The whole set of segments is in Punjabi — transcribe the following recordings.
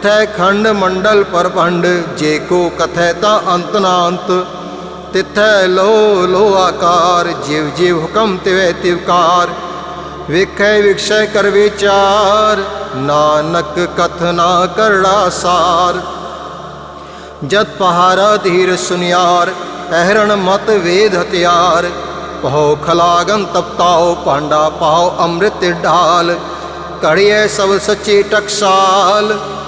ਤਿੱਥੈ ਖੰਡ ਮੰਡਲ ਪਰਭੰਡ ਜੇ ਕੋ ਕਥੈ ਤਾ ਅੰਤ ਨਾ ਅੰਤ ਤਿੱਥੈ ਲੋ ਲੋ ਆਕਾਰ, ਜਿਵ ਜਿਵ ਹੁਕਮ ਤਿਵੈ ਤਿਵਕਾਰ ਵੇਖੈ, ਵਿਖਸੈ ਕਰ ਵਿਚਾਰ ਨਾਨਕ ਕਥ ਨਾ ਕਰੜਾ ਸਾਰ। ਜਦ ਪਹਾਰਾ ਧੀਰ ਸੁਨਿਆਰ, ਪਹਿਰਣ ਮਤ ਵੇਦ ਹਥਿਆਰ। ਪਹੋ ਖਲਾਗਨ ਤਪਤਾਓ ਭਾਂਡਾ ਪਾਓ ਅੰਮ੍ਰਿਤ ਢਾਲ ਕੜੀਏ ਸਭ ਸੱਚੀ ਟਕਸਾਲ।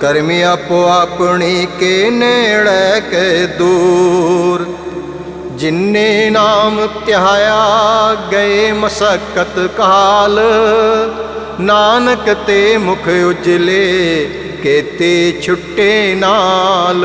ਕਰਮੀ ਆਪੋ ਆਪਣੀ ਕੇ ਨੇੜੇ ਕੇ ਦੂਰ। ਜਿਨੇ ਨਾਮ ਧਿਆਇਆ ਗਏ ਮਸਕਤ ਕਾਲ, ਨਾਨਕ ਤੇ ਮੁਖ ਉਜਲੇ ਕੇਤੇ ਛੁੱਟੇ ਨਾਲ।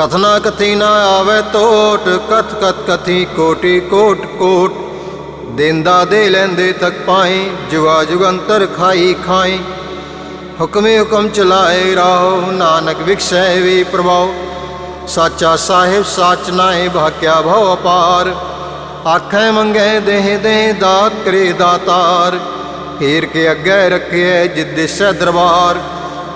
ਕਥਨਾ ਕਥੀ ਨਾ ਆਵੇ ਟੋਟ ਕਥ ਕਥ ਕਥੀ ਕੋਟੀ ਕੋਟ ਕੋਟ ਦੇਂਦਾ ਦੇ ਲੈਂਦੇ ਤੱਕ ਪਾਏ ਜੁਗਾ ਜੁਗੰਤਰ ਖਾਈ ਖਾਈ ਹੁਕਮੇ ਹੁਕਮ ਚਲਾਏ ਰਾਹੋ ਨਾਨਕ ਵਿਖਸੈ ਵੀ ਪ੍ਰਭਾਉ ਸਾਚਾ ਸਾਹਿਬ ਸਾਚ ਨਾਏ ਭਾਕਿਆ ਭਉ ਅਪਾਰ ਆਖੈ ਮੰਗੇ ਦੇਹ ਦੇ ਦਾਤ ਕਰੇ ਦਾਤਾਰ ਹੀਰ ਕੇ ਅੱਗੇ ਰੱਖਿਐ ਜਿਦ ਦਿਸੈ ਦਰਬਾਰ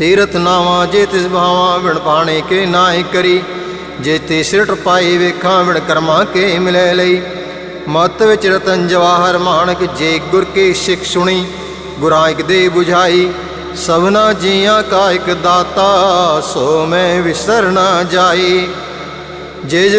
ਤੀਰਥ ਨਾਵਾਂ, ਜੇ ਤਿਸ ਭਾਵਾਂ ਵਿਣ ਪਾਣੇ ਕੇ ਨਾਹੀ ਕਰੀ। ਜੇ ਤੇ ਸਿਰਟ ਪਾਈ ਵੇਖਾਂ ਵਿਣ ਕਰਮਾ ਕੇ ਮਿਲੇ ਲਈ। ਮਤ ਵਿੱਚ ਰਤਨ ਜਵਾਹਰ ਮਾਣਕ ਜੇ ਗੁਰ ਕੀ ਸਿੱਖ ਸੁਣੀ। ਗੁਰਾਂ ਦੇ 부ਝਾਈ ਸਭਨਾ ਜੀਆਂ ਕਾ ਇਕ ਦਾਤਾ, ਸੋ ਮੈਂ ਵਿਸਰ ਨਾ ਜਾਈ। ਜੇ ਜੁਗ